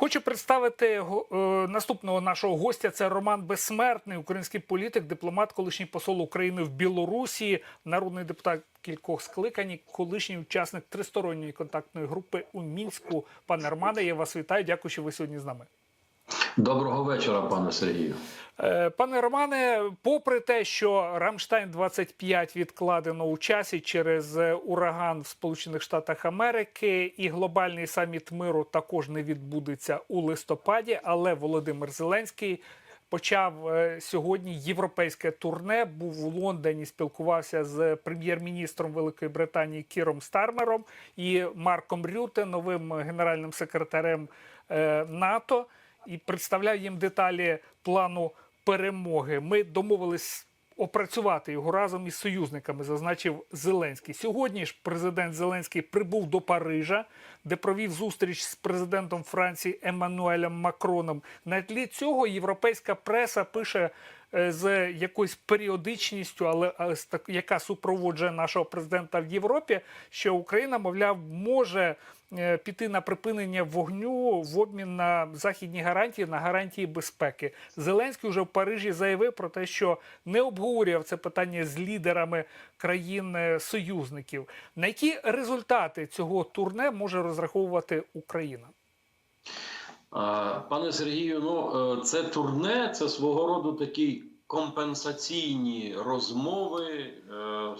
Хочу представити е, наступного нашого гостя. Це Роман Безсмертний, український політик, дипломат, колишній посол України в Білорусі, народний депутат кількох скликань, колишній учасник тристоронньої контактної групи у мінську. Пане Романе, я вас вітаю. Дякую, що ви сьогодні з нами. Доброго вечора, пане Сергію. Е, Пане Романе, попри те, що Рамштайн 25 відкладено у часі через е, ураган в Сполучених Штатах Америки, і глобальний саміт миру також не відбудеться у листопаді, але Володимир Зеленський. Почав е, сьогодні європейське турне. Був у Лондоні, спілкувався з прем'єр-міністром Великої Британії Кіром Стармером і Марком Рюте, новим генеральним секретарем НАТО і представляв їм деталі плану перемоги. Ми домовились опрацювати його разом із союзниками, зазначив Зеленський. Сьогодні ж президент Зеленський прибув до Парижа, де провів зустріч з президентом Франції Еммануелем Макроном. На тлі цього європейська преса пише. Е, З якоюсь періодичністю, але яка супроводжує нашого президента в Європі, що Україна, мовляв, може е, піти на припинення вогню в обмін на західні гарантії на гарантії безпеки. Зеленський вже в Парижі заявив про те, що не обговорював це питання з лідерами країн-союзників. На які результати цього турне може розраховувати Україна? Пане Сергію, ну е, це турне, це свого роду такі компенсаційні розмови е,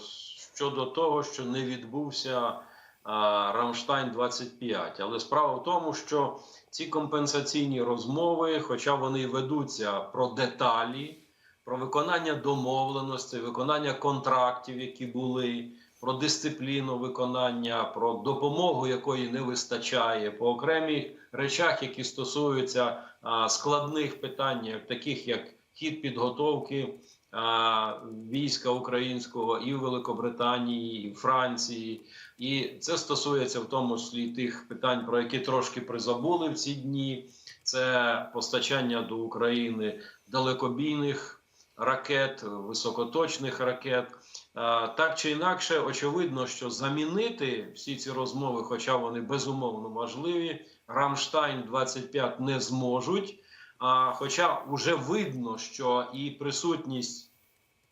щодо того, що не відбувся а, Рамштайн 25. Але справа в тому, що ці компенсаційні розмови, хоча вони ведуться про деталі, про виконання домовленостей, виконання контрактів, які були, про дисципліну виконання, про допомогу, якої не вистачає, по окремих речах, які стосуються а, складних питань, таких як хід підготовки а, війська українського і в Великобританії, і в Франції. І це стосується в тому числі тих питань, про які трошки призабули в ці дні. Це постачання до України далекобійних ракет, високоточних ракет. Так чи інакше, очевидно, що замінити всі ці розмови, хоча вони безумовно важливі, Рамштайн 25 не зможуть. Хоча вже видно, що і присутність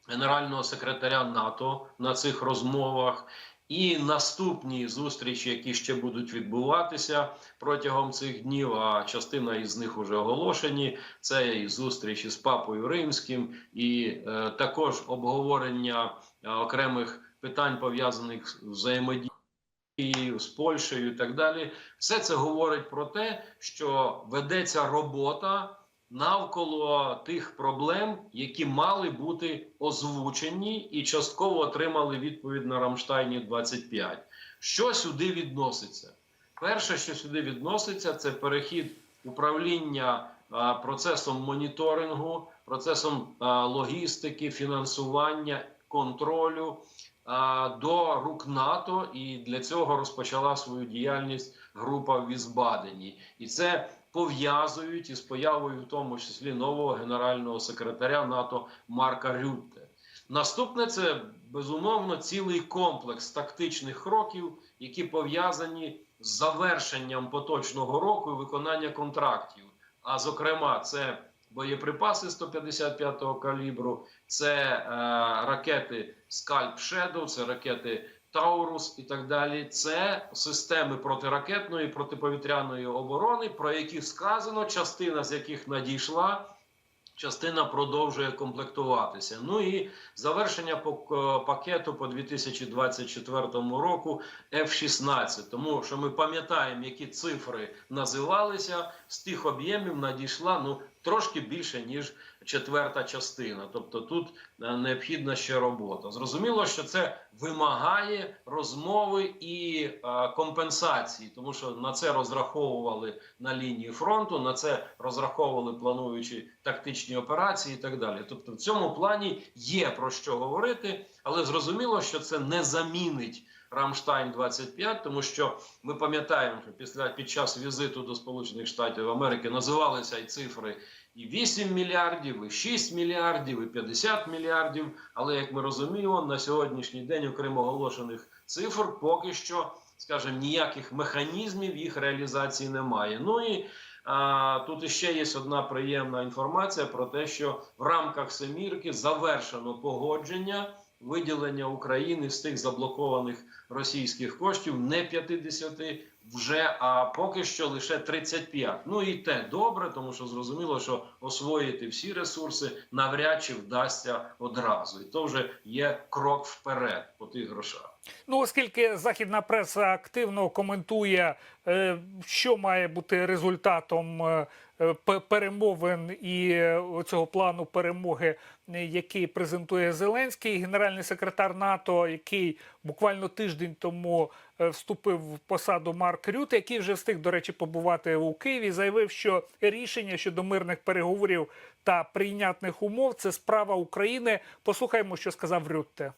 генерального секретаря НАТО на цих розмовах, і наступні зустрічі, які ще будуть відбуватися протягом цих днів. А частина із них вже оголошені. Це і зустрічі з папою римським, і е, також обговорення окремих питань пов'язаних з взаємодією з Польщею, і так далі. Все це говорить про те, що ведеться робота навколо тих проблем, які мали бути озвучені і частково отримали відповідь на Рамштайні 25. Що сюди відноситься? Перше, що сюди відноситься, це перехід управління а, процесом моніторингу, процесом а, логістики, фінансування, контролю а, до рук НАТО, і для цього розпочала свою діяльність група Візбадені. І це пов'язують із появою, в тому числі нового генерального секретаря НАТО Марка Рютте. Наступне це безумовно цілий комплекс тактичних кроків, які пов'язані з завершенням поточного року і виконання контрактів. А зокрема, це боєприпаси 155-го калібру, це е, ракети Скальп Shadow, це ракети Таурус і так далі. Це системи протиракетної протиповітряної оборони, про які сказано, частина з яких надійшла. Частина продовжує комплектуватися. Ну і завершення пакету по 2024 року F-16. Тому що ми пам'ятаємо, які цифри називалися з тих об'ємів надійшла ну трошки більше ніж четверта частина. Тобто тут е, необхідна ще робота. Зрозуміло, що це вимагає розмови і е, компенсації, тому що на це розраховували на лінії фронту, на це розраховували плануючи тактичні операції і так далі. Тобто, в цьому плані є про що говорити, але зрозуміло, що це не замінить. Рамштайн 25 тому що ми пам'ятаємо, що після під час візиту до Сполучених Штатів Америки називалися і цифри і 8 мільярдів, і 6 мільярдів, і 50 мільярдів. Але як ми розуміємо, на сьогоднішній день, окрім оголошених цифр, поки що, скажімо, ніяких механізмів їх реалізації немає. Ну і А, тут іще є одна приємна інформація про те, що в рамках Семірки завершено погодження виділення України з тих заблокованих російських коштів не 50 вже, а поки що лише 35. Ну і те добре, тому що зрозуміло, що освоїти всі ресурси навряд чи вдасться одразу, і то вже є крок вперед по тих грошах. Ну, оскільки західна преса активно коментує, е, що має бути результатом е, перемовин і е, цього плану перемоги, е, який презентує Зеленський, генеральний секретар НАТО, який буквально тиждень тому е, вступив в посаду Марк Рюте, який вже встиг, до речі, побувати у Києві, заявив, що рішення щодо мирних переговорів та прийнятних умов це справа України. Послухаємо, що сказав Рютте.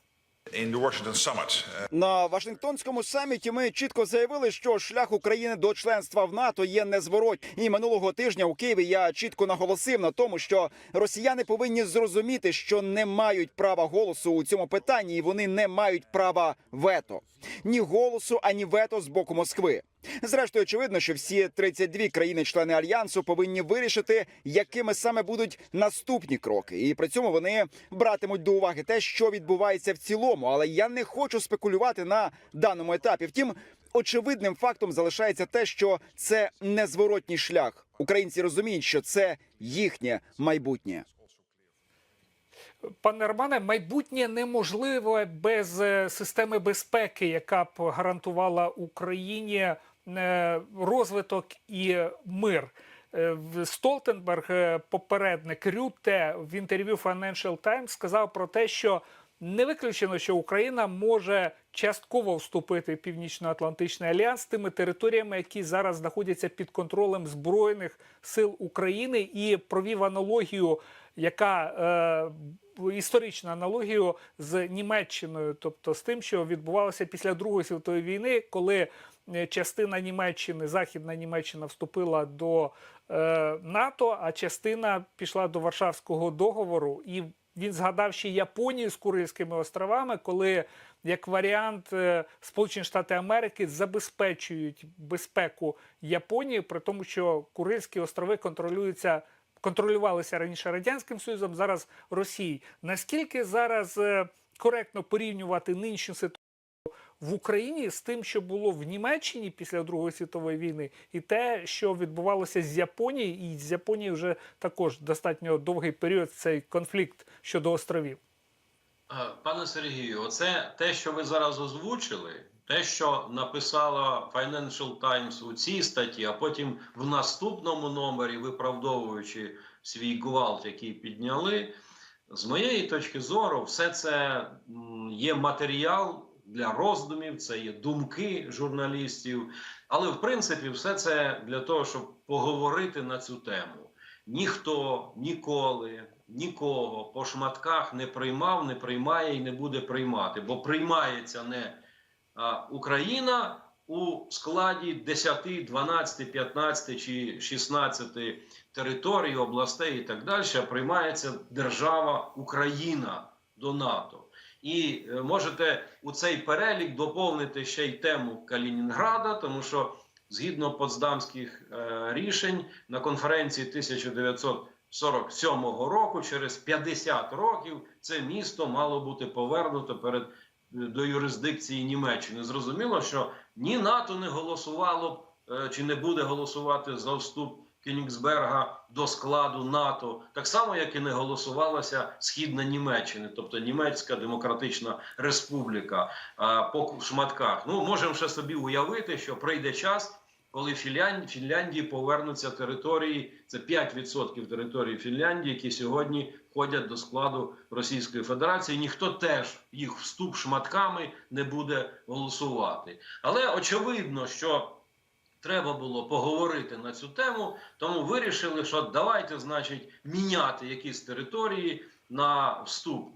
Uh, На Вашингтонському саміті ми чітко заявили, що шлях України до членства в НАТО є незворотній. І минулого тижня у Києві я чітко наголосив на тому, що росіяни повинні зрозуміти, що не мають права голосу у цьому питанні, і вони не мають права вето ні голосу, ані вето з боку Москви. Зрештою, очевидно, що всі 32 країни-члени альянсу повинні вирішити, якими саме будуть наступні кроки, і при цьому вони братимуть до уваги те, що відбувається в цілому. Але я не хочу спекулювати на даному етапі. Втім, очевидним фактом залишається те, що це незворотній шлях. Українці розуміють, що це їхнє майбутнє. Пане Романе, майбутнє неможливе без е, системи безпеки, яка б гарантувала Україні розвиток і мир. Е, Столтенберг, е, попередник Рюте, в інтерв'ю Financial Times сказав про те, що не виключено, що Україна може частково вступити в Північно-Атлантичний альянс тими територіями, які зараз знаходяться під контролем збройних сил України, і провів аналогію, яка е, історичну аналогію з Німеччиною, тобто з тим, що відбувалося після Другої світової війни, коли е, частина Німеччини, Західна Німеччина вступила до е, НАТО, а частина пішла до Варшавського договору. І він згадав ще Японію з Курильськими островами, коли як варіант е, Сполучені Штати Америки забезпечують безпеку Японії, при тому, що Курильські острови контролюються. Контролювалися раніше радянським союзом, зараз Росією. Наскільки зараз е, коректно порівнювати нинішню ситуацію в Україні з тим, що було в Німеччині після Другої світової війни, і те, що відбувалося з Японією, і з Японією вже також достатньо довгий період цей конфлікт щодо островів. Пане Сергію, оце те, що ви зараз озвучили, те, що написала Financial Times у цій статті, а потім в наступному номері, виправдовуючи свій гвалт, який підняли, з моєї точки зору, все це є матеріал для роздумів, це є думки журналістів. Але в принципі, все це для того, щоб поговорити на цю тему. Ніхто ніколи нікого по шматках не приймав, не приймає і не буде приймати, бо приймається не Україна у складі 10, 12, 15 чи 16 територій, областей і так далі, приймається держава Україна до НАТО. І е, можете у цей перелік доповнити ще й тему Калінінграда, тому що згідно потсдамських е, рішень на конференції 1947 року, через 50 років, це місто мало бути повернуто перед до юрисдикції Німеччини. Зрозуміло, що ні НАТО не голосувало е, чи не буде голосувати за вступ Кенігсберга до складу НАТО, так само як і не голосувалася східна Німеччина, тобто Німецька Демократична Республіка по шматках. Ну можемо ще собі уявити, що прийде час. Коли Фінляндії повернуться території, це 5% території Фінляндії, які сьогодні входять до складу Російської Федерації. Ніхто теж їх вступ шматками не буде голосувати. Але очевидно, що треба було поговорити на цю тему, тому вирішили, що давайте, значить, міняти якісь території на вступ.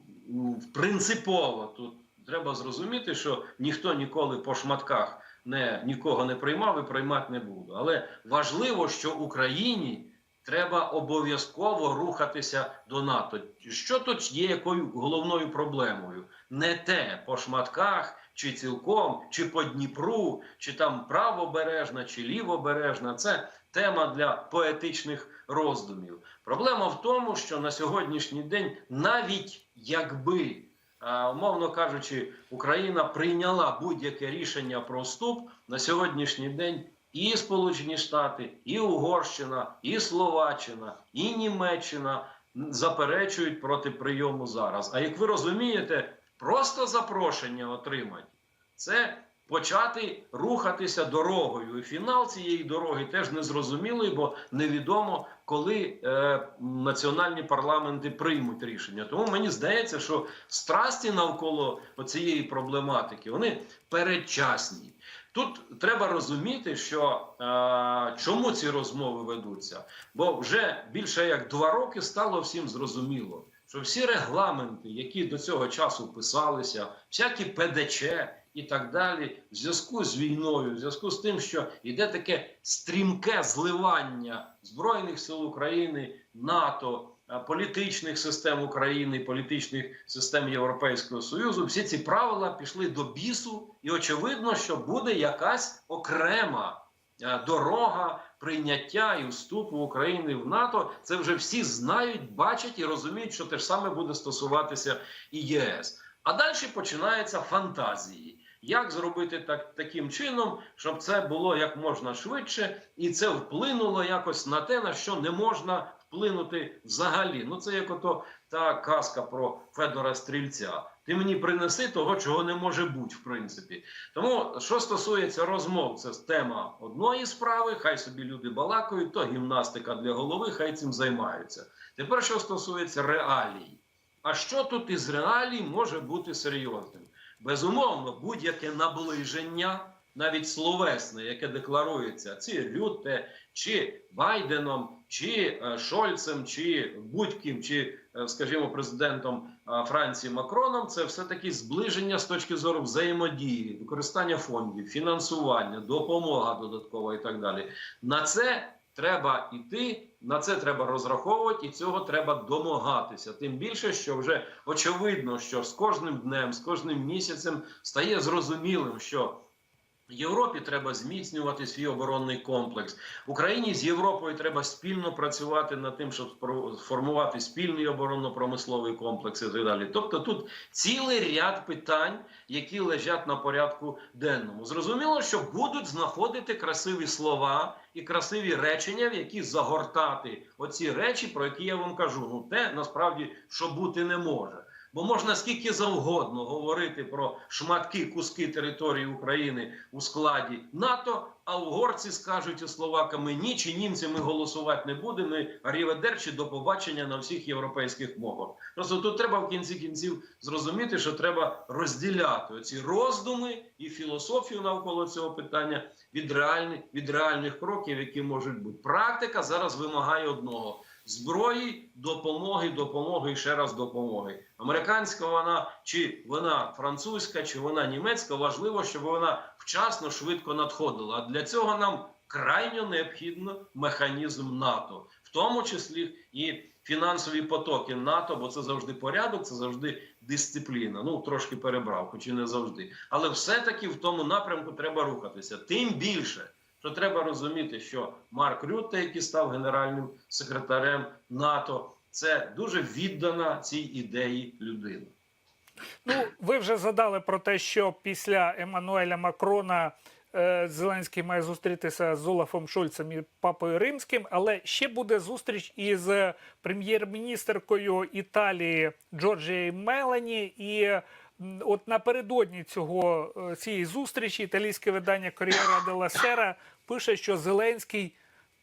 Принципово тут треба зрозуміти, що ніхто ніколи по шматках не нікого не приймав і приймати не буде. Але важливо, що Україні треба обов'язково рухатися до НАТО. Що тут є якою головною проблемою? Не те по шматках, чи цілком, чи по Дніпру, чи там правобережна, чи лівобережна. Це тема для поетичних роздумів. Проблема в тому, що на сьогоднішній день, навіть якби, умовно кажучи, Україна прийняла будь-яке рішення про вступ на сьогоднішній день. І Сполучені Штати, і Угорщина, і Словаччина, і Німеччина заперечують проти прийому зараз. А як ви розумієте, просто запрошення отримати це почати рухатися дорогою. І фінал цієї дороги теж незрозумілий, бо невідомо, коли е, національні парламенти приймуть рішення. Тому мені здається, що страсті навколо цієї проблематики вони передчасні. Тут треба розуміти, що е, чому ці розмови ведуться, бо вже більше як два роки стало всім зрозуміло, що всі регламенти, які до цього часу писалися, всякі ПДЧ і так далі, в зв'язку з війною, в зв'язку з тим, що йде таке стрімке зливання збройних сил України, НАТО. Е, Політичних систем України, політичних систем Європейського Союзу, всі ці правила пішли до бісу, і очевидно, що буде якась окрема е, дорога прийняття і вступу України в НАТО. Це вже всі знають, бачать і розуміють, що те ж саме буде стосуватися і ЄС. А далі починаються фантазії. Як зробити так таким чином, щоб це було як можна швидше, і це вплинуло якось на те, на що не можна вплинути взагалі? Ну це як ото та казка про Федора Стрільця. Ти мені принеси того, чого не може бути, в принципі. Тому, що стосується розмов, це тема одної справи. Хай собі люди балакають, то гімнастика для голови, хай цим займаються. Тепер, що стосується реалій, а що тут із реалій може бути серйозним? Безумовно, будь-яке наближення, навіть словесне, яке декларується чи Рютте, чи Байденом, чи е, Шольцем, чи будь-ким, чи, е, скажімо, президентом е, Франції Макроном, це все таки зближення з точки зору взаємодії, використання фондів, фінансування, допомога додаткова і так далі. На це треба йти, на це треба розраховувати, і цього треба домагатися. Тим більше, що вже очевидно, що з кожним днем, з кожним місяцем стає зрозумілим, що Європі треба зміцнювати свій оборонний комплекс. Україні з Європою треба спільно працювати над тим, щоб сформувати спільний оборонно-промисловий комплекс і так далі. Тобто тут цілий ряд питань, які лежать на порядку денному. Зрозуміло, що будуть знаходити красиві слова і красиві речення, в які загортати оці речі, про які я вам кажу. Ну те насправді що бути не може. Бо можна скільки завгодно говорити про шматки, куски території України у складі НАТО, а угорці скажуть із словаками ні, чи німці ми голосувати не будемо. і Аріведерчі до побачення на всіх європейських мовах. Просто тут треба в кінці кінців зрозуміти, що треба розділяти ці роздуми і філософію навколо цього питання від реальних від реальних кроків, які можуть бути. Практика зараз вимагає одного зброї, допомоги, допомоги і ще раз допомоги. Американська вона чи вона французька, чи вона німецька, важливо, щоб вона вчасно швидко надходила. А для цього нам крайньо необхідно механізм НАТО, в тому числі і фінансові потоки НАТО, бо це завжди порядок, це завжди дисципліна. Ну трошки перебрав, хоч і не завжди. Але все-таки в тому напрямку треба рухатися. Тим більше що треба розуміти, що Марк Рютте, який став генеральним секретарем НАТО, це дуже віддана цій ідеї людина. Ну, ви вже задали про те, що після Еммануеля Макрона е, Зеленський має зустрітися з Олафом Шольцем і Папою Римським, але ще буде зустріч із прем'єр-міністеркою Італії Джорджією Мелані. І от напередодні цього е, цієї зустрічі італійське видання Коріера Деласера Сера пише, що Зеленський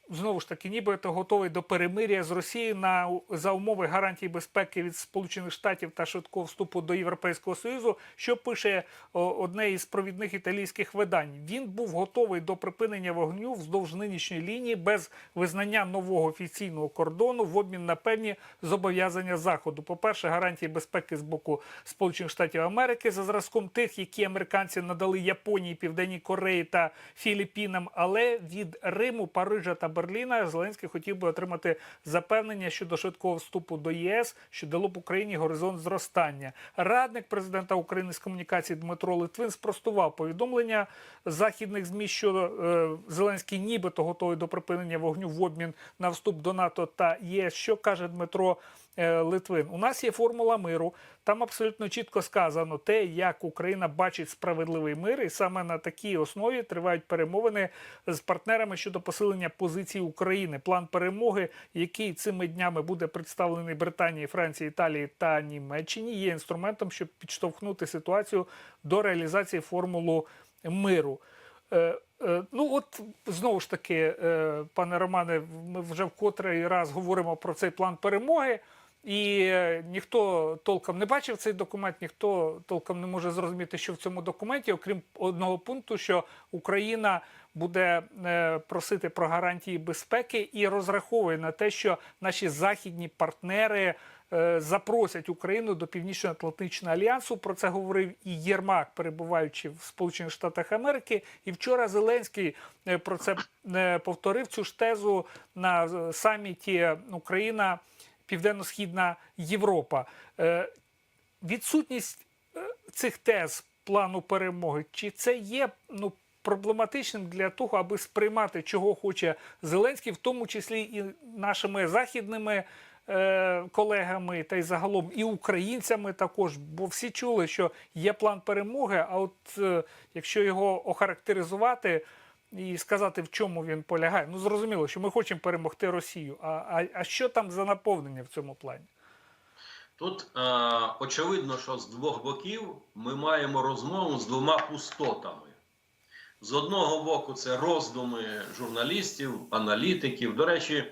знову ж таки, нібито готовий до перемир'я з Росією на за умови гарантії безпеки від Сполучених Штатів та швидкого вступу до Європейського Союзу, що пише одне із провідних італійських видань. Він був готовий до припинення вогню вздовж нинішньої лінії без визнання нового офіційного кордону в обмін на певні зобов'язання заходу. По перше, гарантії безпеки з боку Сполучених Штатів Америки за зразком тих, які американці надали Японії, Південній Кореї та Філіппінам, але від Риму, Парижа та Берліна, Зеленський хотів би отримати запевнення щодо швидкого вступу до єС, що дало б Україні горизонт зростання. Радник президента України з комунікації Дмитро Литвин спростував повідомлення західних змі, що е, Зеленський нібито готовий до припинення вогню в обмін на вступ до НАТО та ЄС. Що каже Дмитро Литвин? У нас є формула миру. Там абсолютно чітко сказано те, як Україна бачить справедливий мир, і саме на такій основі тривають перемовини з партнерами щодо посилення позиції України. План перемоги, який цими днями буде представлений Британії, Франції, Італії та Німеччині, є інструментом, щоб підштовхнути ситуацію до реалізації формулу миру. Е, е, Ну от знову ж таки, е, пане Романе, ми вже в котрий раз говоримо про цей план перемоги. І е, ніхто толком не бачив цей документ, ніхто толком не може зрозуміти, що в цьому документі, окрім одного пункту, що Україна буде е, просити про гарантії безпеки і розраховує на те, що наші західні партнери е, запросять Україну до Північно-Атлантичного альянсу. Про це говорив і Єрмак, перебуваючи в Сполучених Штатах Америки. І вчора Зеленський про це повторив цю ж тезу на саміті Україна. Південно-східна Європа. Е, Відсутність е, цих тез плану перемоги, чи це є ну, проблематичним для того, аби сприймати, чого хоче Зеленський, в тому числі і нашими західними е, колегами, та й загалом і українцями також, бо всі чули, що є план перемоги, а от якщо його охарактеризувати. І сказати, в чому він полягає. Ну зрозуміло, що ми хочемо перемогти Росію. А, а, а що там за наповнення в цьому плані? Тут е, очевидно, що з двох боків ми маємо розмову з двома пустотами. З одного боку, це роздуми журналістів, аналітиків. До речі,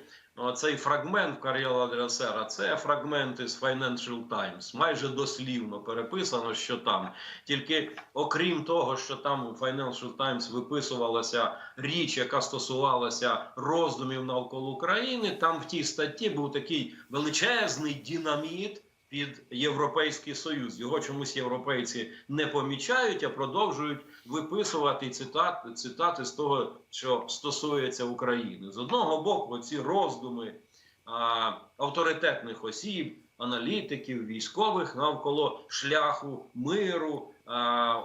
цей фрагмент Кар'єла Адресера це фрагменти з Financial Times. Майже дослівно переписано, що там. Тільки окрім того, що там у Financial Times виписувалася річ, яка стосувалася роздумів навколо України, там в тій статті був такий величезний динаміт під Європейський Союз. Його чомусь європейці не помічають, а продовжують виписувати цитати, цитати з того, що стосується України. З одного боку, ці роздуми а, авторитетних осіб, аналітиків, військових навколо шляху миру,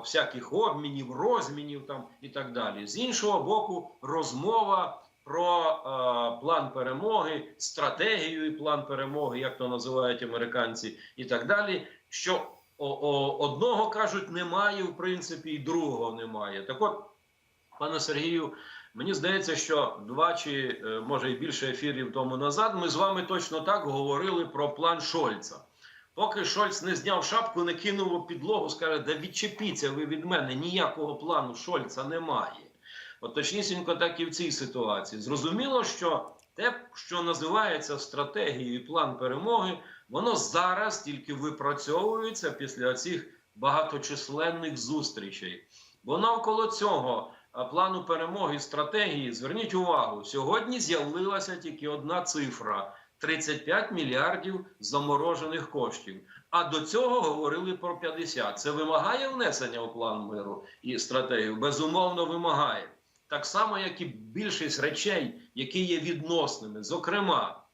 всяких обмінів, розмінів там і так далі. З іншого боку, розмова про е, план перемоги, стратегію і план перемоги, як то називають американці, і так далі. Що о, о, одного кажуть, немає, в принципі, і другого немає. Так от, пане Сергію, мені здається, що два чи е, може і більше ефірів тому назад ми з вами точно так говорили про план Шольца. Поки Шольц не зняв шапку, не кинув у підлогу, скаже, да відчепіться ви від мене, ніякого плану Шольца немає. От точнісінько так і в цій ситуації. Зрозуміло, що те, що називається стратегією і план перемоги, воно зараз тільки випрацьовується після цих багаточисленних зустрічей. Бо навколо цього плану перемоги і стратегії, зверніть увагу, сьогодні з'явилася тільки одна цифра. 35 мільярдів заморожених коштів. А до цього говорили про 50. Це вимагає внесення у план миру і стратегію? Безумовно, вимагає. Так само, як і більшість речей, які є відносними. Зокрема,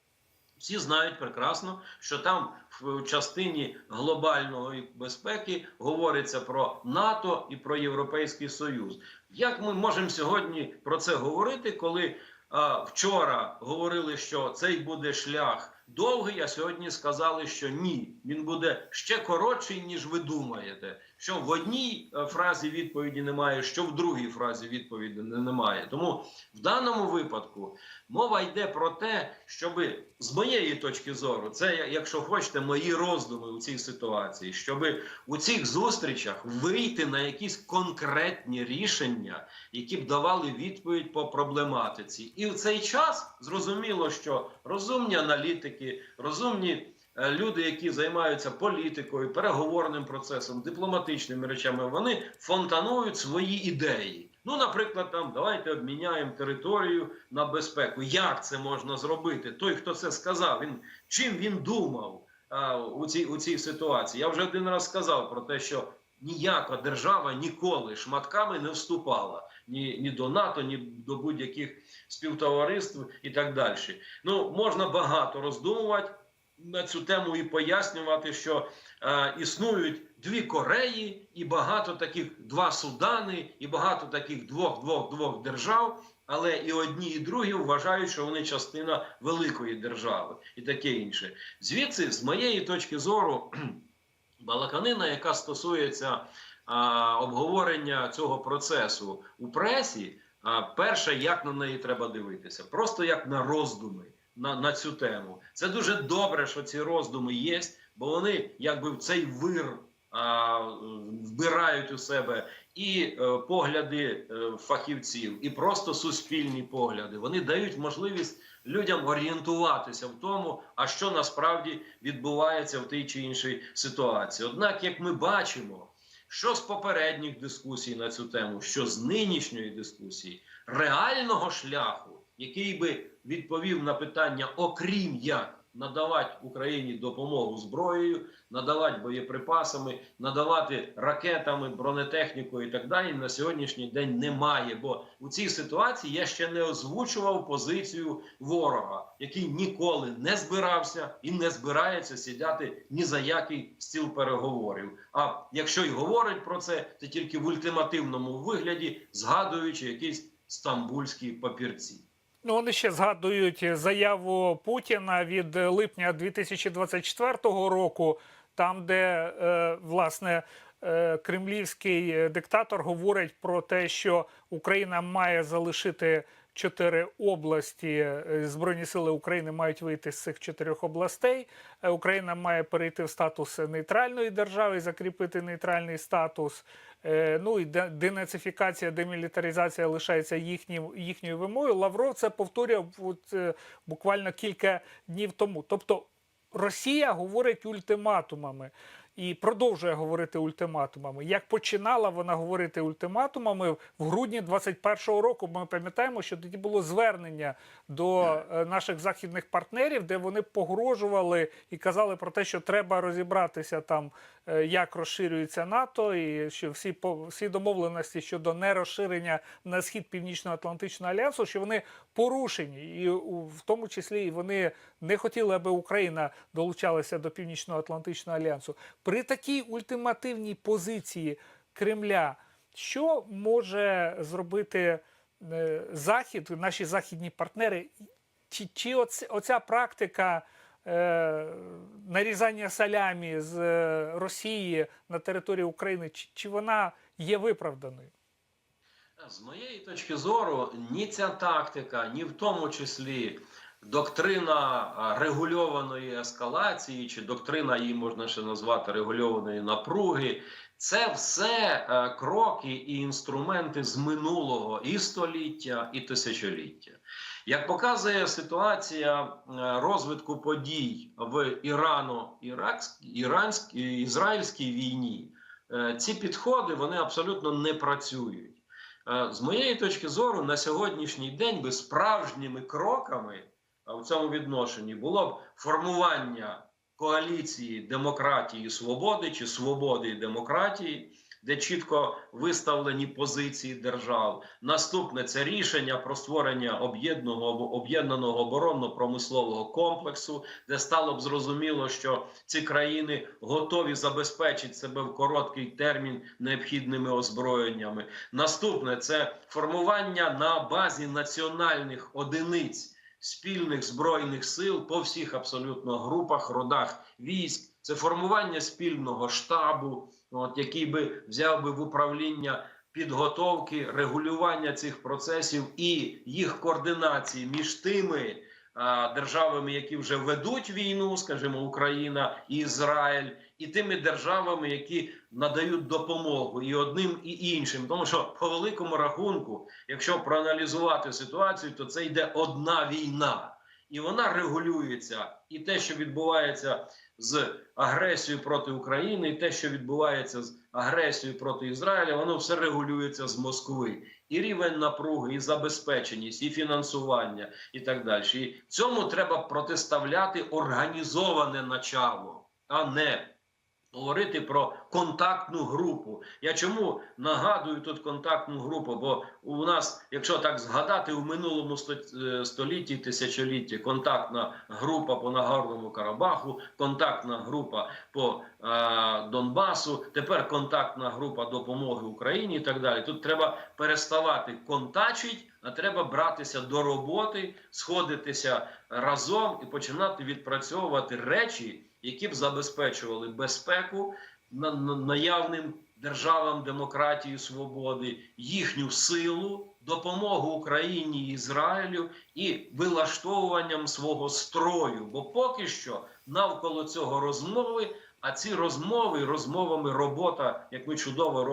всі знають прекрасно, що там в частині глобальної безпеки говориться про НАТО і про Європейський Союз. Як ми можемо сьогодні про це говорити, коли а, вчора говорили, що цей буде шлях довгий, а сьогодні сказали, що ні, він буде ще коротший, ніж ви думаєте. Що в одній е, фразі відповіді немає, що в другій фразі відповіді немає. Тому в даному випадку мова йде про те, щоб з моєї точки зору, це якщо хочете, мої роздуми у цій ситуації, щоб у цих зустрічах вийти на якісь конкретні рішення, які б давали відповідь по проблематиці. І в цей час зрозуміло, що розумні аналітики, розумні. е, Люди, які займаються політикою, переговорним процесом, дипломатичними речами, вони фонтанують свої ідеї. Ну, наприклад, там давайте обміняємо територію на безпеку. Як це можна зробити? Той, хто це сказав, він чим він думав а, у цій у цій ситуації? Я вже один раз сказав про те, що ніяка держава ніколи шматками не вступала. ні, ні до НАТО, ні до будь-яких співтовариств і так далі. Ну можна багато роздумувати на цю тему і пояснювати, що е, існують дві Кореї, і багато таких два Судани, і багато таких двох двох двох держав. Але і одні, і другі вважають, що вони частина великої держави і таке інше. Звідси, з моєї точки зору, балаканина, яка стосується а, обговорення цього процесу у пресі, а, перше, як на неї треба дивитися, просто як на роздуми на, на цю тему. Це дуже добре, що ці роздуми є, бо вони якби в цей вир вбирають у себе і е, погляди е, фахівців, і просто суспільні погляди. Вони дають можливість людям орієнтуватися в тому, а що насправді відбувається в тій чи іншій ситуації. Однак, як ми бачимо, що з попередніх дискусій на цю тему, що з нинішньої дискусії, реального шляху, який би відповів на питання, окрім як надавати Україні допомогу зброєю, надавати боєприпасами, надавати ракетами, бронетехнікою і так далі, на сьогоднішній день немає. Бо у цій ситуації я ще не озвучував позицію ворога, який ніколи не збирався і не збирається сідати ні за який стіл переговорів. А якщо й говорить про це, то тільки в ультимативному вигляді, згадуючи якісь стамбульські папірці. Ну, вони ще згадують заяву Путіна від липня 2024 року, там, де е, власне е, кремлівський диктатор говорить про те, що Україна має залишити чотири області. е, Збройні сили України мають вийти з цих чотирьох областей. Е, Україна має перейти в статус нейтральної держави, закріпити нейтральний статус. Е, Ну і денацифікація, демілітаризація лишається їхнім їхньою вимогою. Лавров це повторював от, буквально кілька днів тому. Тобто Росія говорить ультиматумами і продовжує говорити ультиматумами. Як починала вона говорити ультиматумами в грудні 21-го року, ми пам'ятаємо, що тоді було звернення до е, наших західних партнерів, де вони погрожували і казали про те, що треба розібратися там, е, як розширюється НАТО, і що всі всі домовленості щодо нерозширення на схід Північно-Атлантичного альянсу, що вони порушені, і в тому числі вони не хотіли, аби Україна долучалася до Північно-Атлантичного альянсу. При такій ультимативній позиції Кремля, що може зробити е, Захід, наші західні партнери? Чи, чи оц- оця практика е, нарізання салямі з е, Росії на території України, чи, чи вона є виправданою? З моєї точки зору, ні ця тактика, ні в тому числі доктрина регульованої ескалації, чи доктрина її можна ще назвати регульованої напруги, це все е, кроки і інструменти з минулого і століття, і тисячоліття. Як показує ситуація е, розвитку подій в Ірано-Іранській ізраїльській війні, е, ці підходи вони абсолютно не працюють. З моєї точки зору, на сьогоднішній день би справжніми кроками в цьому відношенні було б формування коаліції демократії свободи чи свободи і демократії, де чітко виставлені позиції держав. Наступне це рішення про створення об'єднаного об'єднаного оборонно-промислового комплексу, де стало б зрозуміло, що ці країни готові забезпечити себе в короткий термін необхідними озброєннями. Наступне це формування на базі національних одиниць спільних збройних сил по всіх абсолютно групах, родах військ. Це формування спільного штабу, от який би взяв би в управління підготовки, регулювання цих процесів і їх координації між тими а, державами, які вже ведуть війну, скажімо, Україна і Ізраїль, і тими державами, які надають допомогу і одним, і іншим. Тому що по великому рахунку, якщо проаналізувати ситуацію, то це йде одна війна, і вона регулюється. І те, що відбувається з агресією проти України, і те, що відбувається з агресією проти Ізраїля, воно все регулюється з Москви. І рівень напруги, і забезпеченість, і фінансування, і так далі. І цьому треба протиставляти організоване начало, а не говорити про контактну групу. Я чому нагадую тут контактну групу? Бо у нас, якщо так згадати, у минулому е, столітті, тисячолітті, контактна група по Нагорному Карабаху, контактна група по е, Донбасу, тепер контактна група допомоги Україні і так далі. Тут треба переставати контачить, а треба братися до роботи, сходитися разом і починати відпрацьовувати речі, які б забезпечували безпеку на, на- наявним державам демократії, свободи, їхню силу, допомогу Україні і Ізраїлю і вилаштовуванням свого строю. Бо поки що навколо цього розмови. А ці розмови розмовами робота, як ми чудово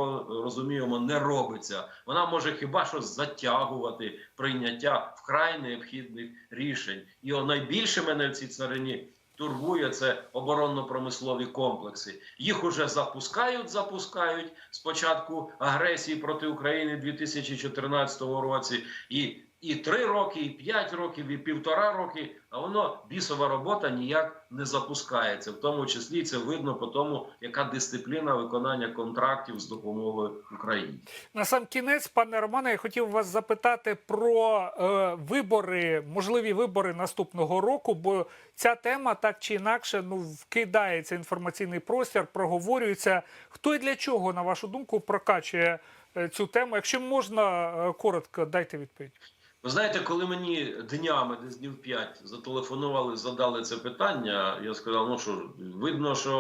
розуміємо, не робиться. Вона може хіба що затягувати прийняття вкрай необхідних рішень. І найбільше мене в цій царині турбує це оборонно-промислові комплекси. Їх уже запускають, запускають спочатку агресії проти України 2014 році. І, і три роки, і п'ять років, і півтора роки, а воно бісова робота ніяк не запускається. В тому числі це видно по тому, яка дисципліна виконання контрактів з допомогою Україні. На сам кінець, пане Романе, я хотів вас запитати про е, вибори, можливі вибори наступного року, бо ця тема так чи інакше ну вкидається інформаційний простір, проговорюється. Хто і для чого, на вашу думку, прокачує е, цю тему? Якщо можна е, коротко, дайте відповідь. Ви знаєте, коли мені днями, десь днів п'ять, зателефонували, задали це питання, я сказав: ну що видно, що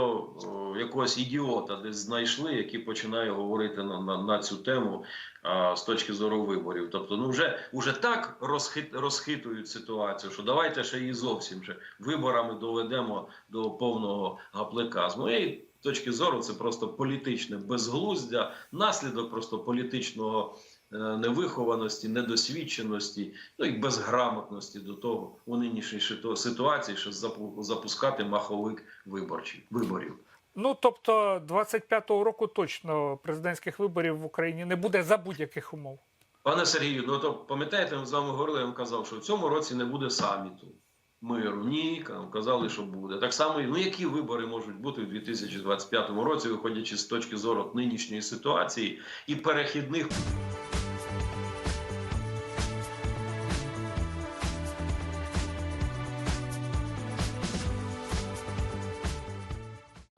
о, якогось ідіота десь знайшли, який починає говорити на, на, на цю тему а, з точки зору виборів. Тобто, ну вже уже так розхит, розхитують ситуацію, що давайте ще її зовсім вже виборами доведемо до повного гаплика. З моєї точки зору, це просто політичне безглуздя, наслідок просто політичного невихованості, недосвідченості, ну і безграмотності до того у нинішній ситуації, що запускати маховик виборчий виборів. Ну тобто, 25-го року точно президентських виборів в Україні не буде за будь-яких умов. Пане Сергію, ну то пам'ятаєте, ми з вами говорили, я вам казав, що в цьому році не буде саміту миру. Ні, ка- казали, що буде. Так само, ну які вибори можуть бути у 2025 році, виходячи з точки зору нинішньої ситуації і перехідних